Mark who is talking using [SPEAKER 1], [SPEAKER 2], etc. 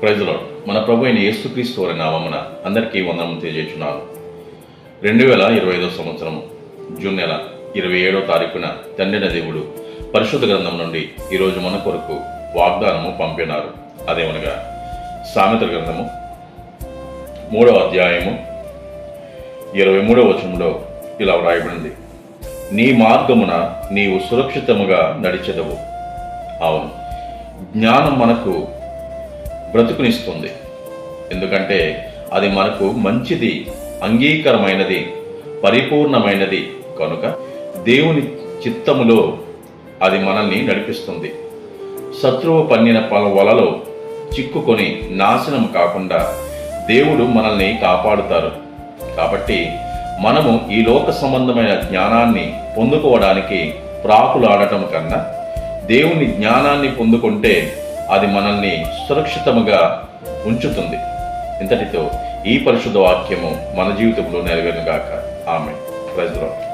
[SPEAKER 1] ప్రజలో మన ప్రభు అయిన యేసుక్రీస్తు వారి నామమున అందరికీ వందనం తెలియజేస్తున్నాను రెండు వేల ఇరవై ఐదో సంవత్సరం జూన్ నెల ఇరవై ఏడో తారీఖున తండ్రిన దేవుడు పరిశుద్ధ గ్రంథం నుండి ఈరోజు మన కొరకు వాగ్దానము పంపినారు. అదేమనగా సామెతల గ్రంథము మూడవ అధ్యాయము ఇరవై మూడవ వచనంలో ఇలా వ్రాయబడింది. నీ మార్గమున నీవు సురక్షితముగా నడిచెదవు. అవును. జ్ఞానం మనకు బ్రతుకునిస్తుంది. ఎందుకంటే అది మనకు మంచిది అంగీకరమైనది పరిపూర్ణమైనది. కనుక దేవుని చిత్తములో అది మనల్ని నడిపిస్తుంది. శత్రువు పన్నిన పల వలలో చిక్కుకొని నాశనం కాకుండా దేవుడు మనల్ని కాపాడుతారు. కాబట్టి మనము ఈ లోక సంబంధమైన జ్ఞానాన్ని పొందుకోవడానికి ప్రాకులాడటం కన్నా దేవుని జ్ఞానాన్ని పొందుకుంటే అది మనల్ని సురక్షితముగా ఉంచుతుంది. ఇంతటితో ఈ పరిశుద్ధ వాక్యము మన జీవితంలో నెరవేరుగాక ఆమె ప్రజలు